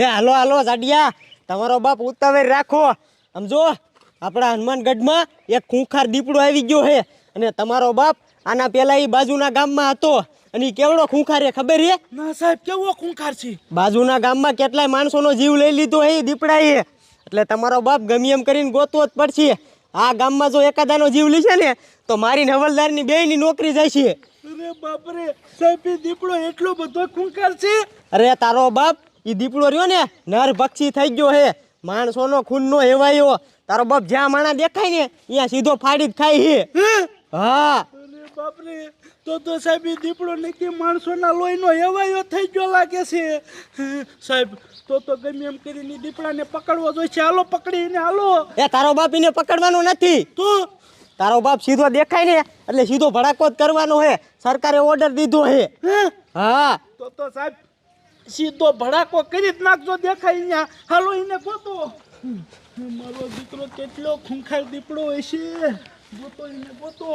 એ હાલો હાલો જાડિયા. તમારો બાપ ઉતાવળ રાખો. સમજો આપણા હનુમાનગઢમાં એક ખૂંખાર દીપડો આવી ગયો છે. અને તમારો બાપ આના પહેલા એ બાજુના ગામમાં હતો. અને કેવડો ખૂંખાર છે ખબર છે? ના સાહેબ કેવો ખૂંખાર છે? બાજુના ગામમાં કેટલાય માણસોનો જીવ લઈ લીધો હે દીપડા દીપડાએ. એટલે તમારો બાપ ગમે એમ કરીને ગોતવો જ પડશે. આ ગામમાં જો એકાદાનો જીવ લેશે ને તો મારી હવલદારની બેયની નોકરી જાય છે અરે બાપરે સાહેબ દીપડો એટલો બધો ખૂંખાર છે? અરે તારો બાપ ઈ દીપડો રહ્યો ને નર ભક્ષી થઈ ગયો હે. માણસોનો ખૂનનો હેવાયો. તારો બાપ જ્યાં માણા દેખાય ને ત્યાં સીધો ફાડી જ ખાય હે? હા. બાપરે તો તો સાહેબ એ દીપડો નીકળી માણસોના લોહીનો હેવાયો થઈ ગયો લાગે છે. સાહેબ તો તો ગમે એમ કરીને દીપડાને પકડવો જોઈશે. હાલો પકડીને હાલો. એ તારો બાપ એને પકડવાનો નથી. તું? તારો બાપ સીધો દેખાય ને એટલે સીધો ભડાકો જ કરવાનો હે. સરકારે ઓર્ડર દીધો હે. હે? હા. તો તો સાહેબ સીધો ભડાકો કરી જ નાખજો દેખાય અહીંયા. હાલો, એને ગોતો. મારો દીકરો કેટલો ખૂંખાર દીપડો હોય છે. ગોતો એને, ગોતો.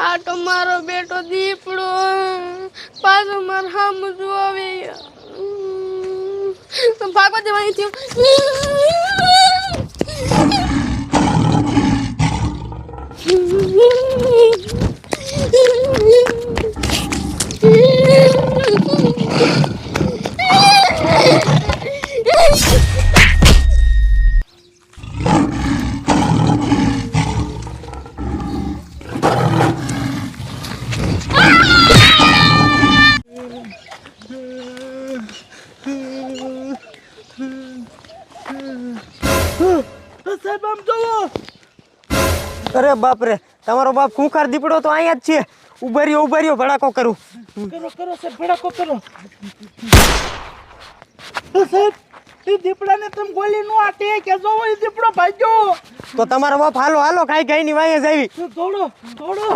આ તો મારો બેટો દીપડો. પાછો મારા હામ જોવા ભાગવા દેવાની થયું અરે બાપ રે તમારો બાપ ખૂંખાર દીપડો તો અહીંયા જ છે. ઉભર્યો ઉભર્યો ભડાકો કરું. કરો કરો સાહેબ ભડાકો કરો. સાહેબ એ દીપડાને તમે ગોલી નો આટે કે જોવો એ દીપડો ભાગ્યો. તો તમારો બાપ હાલો હાલો ખાઈ ખાઈ ની જ આવી. દોડો દોડો.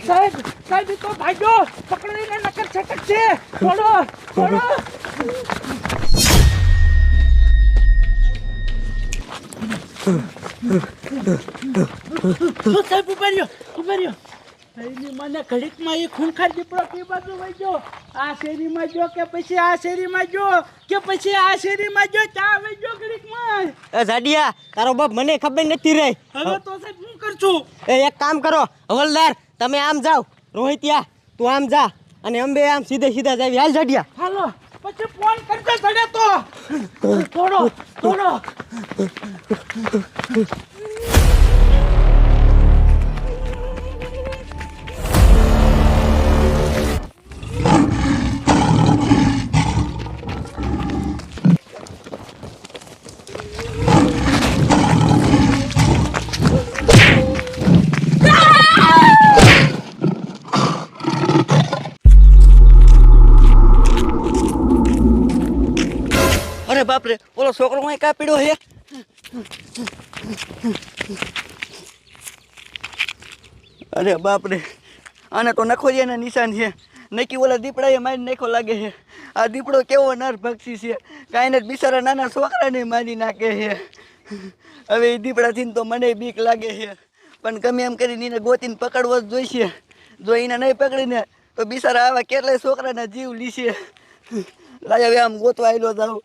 સાહેબ સાહેબ તો ભાગ્યો પકડીને નકર છટક છે. રહ્યો? મને ઘડીકમાં એ ખૂંખાર દીપડો કઈ બાજુ વહી ગયો. આ શેરીમાં ગયો કે પછી આ શેરીમાં ગયો? કે પછી આ શેરીમાં ગયો? ચા વહી ગયો ઘડીકમાં? એ તારો બાપ મને ખબર નથી રહી. હવે તો સાહેબ હું કરશું એ એક કામ કરો હવલદાર તમે આમ જાઓ. રોહિતિયા તું આમ જા અને અંબે આમ સીધે સીધા જાવી હાલ જાડિયા. હાલો પછી ફોન કરજો ચડે તો. દોડો દોડો ઓલો છોકરો અહીં કાં પીડ્યો હે. અરે બાપરે, આને તો નખોરિયાના નિશાન છે. નક્કી ઓલા દીપડાએ મારી નાખો લાગે છે. આ દીપડો કેવો નર પક્ષી છે. કાંઈ જ બિચારા નાના છોકરાને મારી નાખે છે. હવે એ દીપડાથી તો મને બીક લાગે છે. પણ ગમે એમ કરીને એને ગોતીને પકડવો જ જોઈશે. જો એને નહીં પકડીને, તો બિચારા આવા કેટલાય છોકરાના જીવ લીશે. લાય હવે આમ ગોતવા આવેલો જાઉં.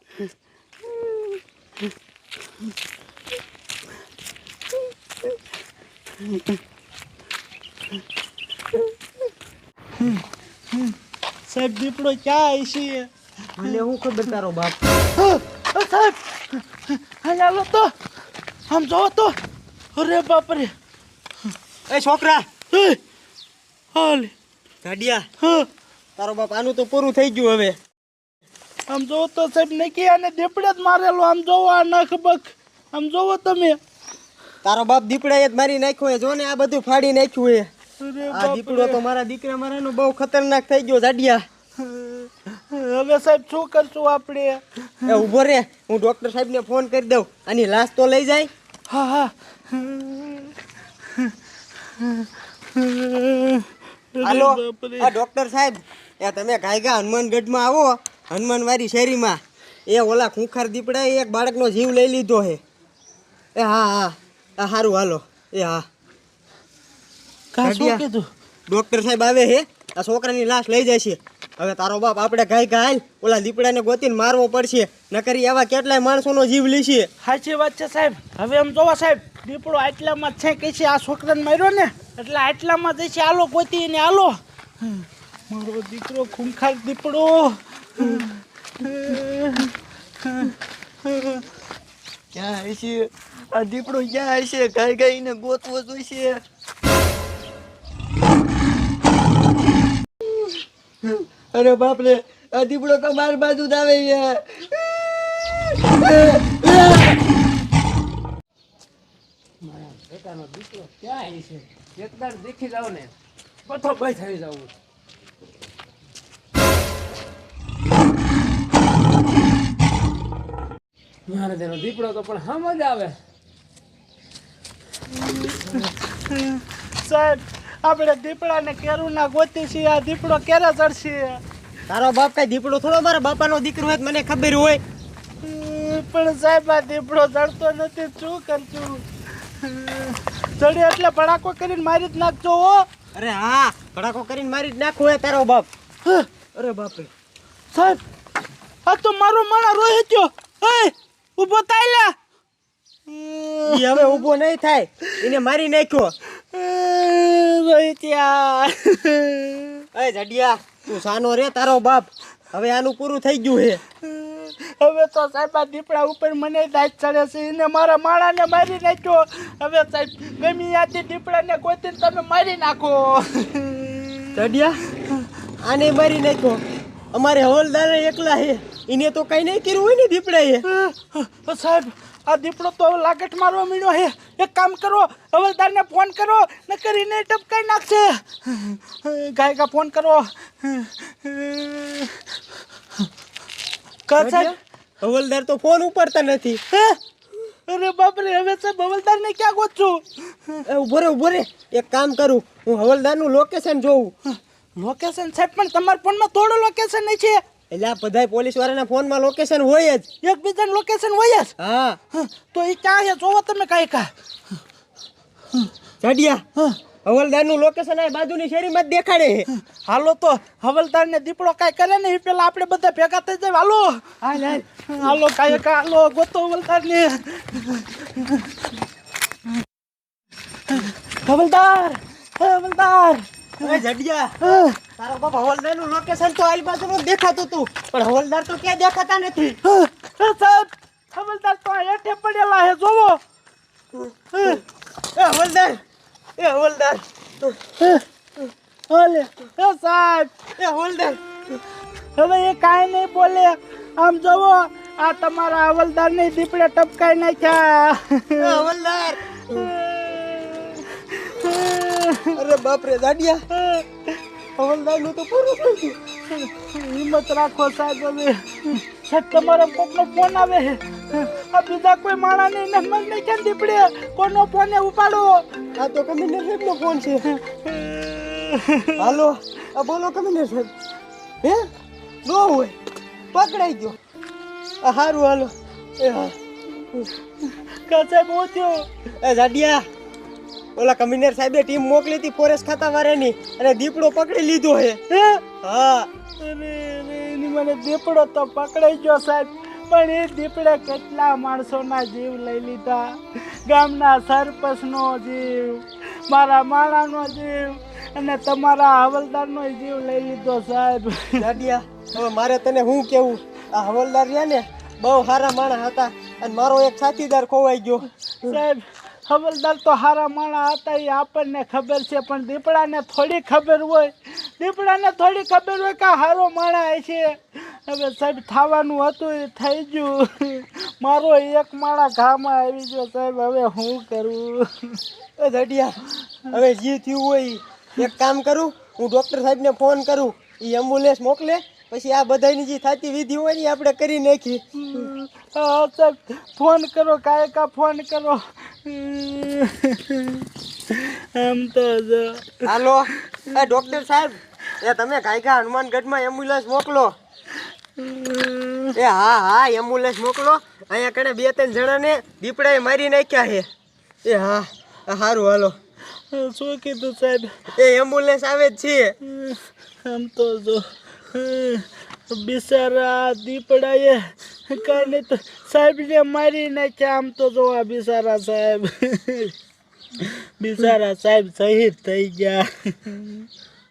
સાહેબ દીપડો ક્યાં છે મને હું ખબર તારો બાપ? સાહેબ! હાલો તો. આમ જોવો તો. અરે બાપરે. એ છોકરા! હાલ. જાડિયા તારો બાપ આનું તો પૂરું થઈ ગયું હવે. આમ જોવો તો સાહેબ નક્કી અને દીપડે જ મારેલો આમ જોવો આ નખ બખ. આમ જોવો તમે. તારો બાપ દીપડા જ મારી નાખ્યો હે જો ને આ બધું ફાડી નાખ્યું હે આ દીપડો તો મારા દીકરા મારાનો બહુ ખતરનાક થઈ ગયો જાડિયા. હવે સાહેબ શું કરશું આપણે? એ ઊભો રે હું ડોક્ટર સાહેબને ફોન કરી દઉં. આની લાશ તો લઈ જાય. હા હા. હાલો આ ડોક્ટર સાહેબ એ તમે ગાયગા હનુમાનગઢમાં આવો. હનુમાનવાડી શેરીમાં. એ ઓલા ખૂંખાર દીપડાએ એક બાળકનો જીવ લઈ લીધો હે. એ હા હા. આ સારું હાલો. એ હા. ડોક્ટર સાહેબ આવે હે. આ છોકરાની લાશ લઈ જાય છે હવે તારો બાપ આપણે ગાય ગાય ઓલા દીપડાને ગોતીને મારવો પડશે. નકરી આવા કેટલાય માણસોનો જીવ લેશે. સાચી વાત છે સાહેબ. હવે એમ જોવા સાહેબ દીપડો આટલામાં છે કે છે? આ છોકરાને માર્યો ને? એટલે આટલામાં જશે. આલો ગોતી ને આલો મારો દીકરો ખૂંખાર દીપડો. ક્યાં હશે આ દીપડો ક્યાં હશે ગાય ગાઈને ગોતવો જોઈશે. અરે બાપરે, આ દીપડો તો મારી બાજુ જ આવે છે. ક્યાં છે? એકદાર દેખી જાવ ને. બધો ભાઈ થઈ જવું મારે તેનો દીપડો તો પણ હમ જ આવે. સાહેબ આપણે દીપડાને કેરું ના ગોતી છીએ આ દીપડો ક્યારે ચડશે તારો બાપ કઈ દીપડો થોડો? મારા બાપાનો દીકરો હોય મને ખબર હોય. પણ સાહેબ આ દીપડો ચડતો નથી. શું કરશું? ચડ્યો એટલે ભડાકો કરીને મારી જ નાખજો હો. અરે હા ભડાકો કરીને મારી જ નાખો હે તારો બાપ. અરે બાપ સાહેબ આ તો મારો માણા રોહિત ગયો. એ ઊભો થાય ઈ હવે ઊભો નહીં થાય. એને મારી નાખ્યો. એ જડિયા તું સાનો રે તારો બાપ. હવે આનું પૂરું થઈ ગયું હે હવે તો સાહેબ દીપડા ઉપર મને દાજ ચડે છે. એને મારા માળાને મારી નાખ્યો. હવે સાહેબ ગમી યાદી દીપડાને ગોતીને તમે મારી નાખો. જડિયા આને મારી નાખ્યો. અમારે હવલદાર એકલા હે. એને તો કઈ નહીં કર્યું હોય ને દીપડા એ સાહેબ આ દીપડો તો હવે લાગટ મારવા મળ્યો હે. એક કામ કરો હવલદારને ફોન કરો ન કરીને ટપકાઈ નાખશે. ગાયકા ફોન કરો. હવલદાર તો ફોન ઉપાડતા નથી? અરે બાપરે હવે સાહેબ હવલદારને ક્યાં ગોતું ઊભો રે ઊભો રે. એક કામ કરું હું હવલદારનું લોકેશન જોઉં. લોકેશન સાહેબ પણ તમારા ફોનમાં થોડું લોકેશન નહીં છે. એટલે આ બધાય પોલીસ વાળાના ફોનમાં લોકેશન હોય જ. એકબીજાનું લોકેશન હોય જ? હા. તો એ ક્યાં છે? જોવો તમે કાંઈ કા. જડિયા હવલદારનું લોકેશન આ બાજુની શેરીમાં જ દેખાડે હાલો તો હવલદારને દીપડો કાંઈ કરે ને એ પેલા આપણે બધા ભેગા થઈ જાય. હાલો. હાલ હાલ. હાલો કાંઈ કા હાલો ગોતો હવલદારને. હવલદાર હવલદાર. એ જડિયા તારો બાપ હવલદારનું લોકેશન તો આલી બાજુનું દેખાતું હતું પણ હવલદાર તો ક્યાં દેખાતા નથી. સાહેબ હવલદાર તો હેઠે પડેલા હે જોવો. એ હવલદાર એ હવલદાર હં, એ સાહેબ. એ હવલદાર હવે એ કાંઈ નહીં બોલે. આમ જોવો આ તમારા હવલદારની દીપડે ટપકાઈ નાખ્યા. હવલદાર અરે બાપ રે દાડિયા. હવલદારનું તો પૂરું થઈ ગયું. હિંમત રાખો સાહેબ હવે સાહેબ તમારા કોકનો ફોન આવે છે. આ બીજા કોઈ માણસને મન નહીં કેમ દીપડે? કોનો ફોન એ ઉપાડો? આ તો કમિશનર સાહેબનો ફોન છે. હાલો આ બોલો કમિશનર સાહેબ. હે? નો હોય. પકડાઈ ગયો. આ સારું હાલો. એ હા. કા સાહેબ થયો? એ જાડિયા ઓલા કમિશનર સાહેબે ટીમ મોકલી હતી ફોરેસ્ટ ખાતા વાળાની અને દીપડો પકડી લીધો હે? હા. એની મને દીપડો તો પકડાઈ ગયો સાહેબ. પણ એ દીપડે કેટલા માણસોના જીવ લઈ લીધા. ગામના સરપંચનો જીવ મારા માણાનો જીવ અને તમારા હવલદારનો જીવ લઈ લીધો સાહેબ. જાડિયા હવે મારે તને શું કેવું? આ હવલદાર રહ્યા ને બહુ સારા માણસ હતા અને મારો એક સાથીદાર ખોવાઈ ગયો. સાહેબ હવલદાર તો હારા માણા હતા, એ આપણને ખબર છે, પણ દીપડાને થોડી ખબર હોય. દીપડાને થોડી ખબર હોય કે હારો માણા છે. હવે સાહેબ, થવાનું હતું, એ થઈ ગયું. મારો એક માણા ઘામાં આવી ગયો, સાહેબ, હવે હું કરું? એ હવે જે થયું હોય. એક કામ કરું, હું ડૉક્ટર સાહેબને ફોન કરું એ એમ્બ્યુલન્સ મોકલે પછી આ બધાની જે થતી વિધિ હોય ને આપણે કરી નાખી. ફોન કરો કાયકા ફોન કરો. આમ તો જો. હાલો એ ડોક્ટર સાહેબ એ તમે કાયકા હનુમાનગઢમાં એમ્બ્યુલન્સ મોકલો. એ હા હા એમ્બ્યુલન્સ મોકલો. અહીંયા કણે બે ત્રણ જણાને દીપડાએ મારી નાખ્યા છે. એ હા સારું હાલો. શું કીધું સાહેબ? એ એમ્બ્યુલન્સ આવે જ છે. આમ તો જો. બિચારા દીપડાએ કાલે તો સાહેબને મારી નાખ્યા. આમ તો જોવા બિસારા સાહેબ. બિસારા સાહેબ શહીદ થઈ ગયા.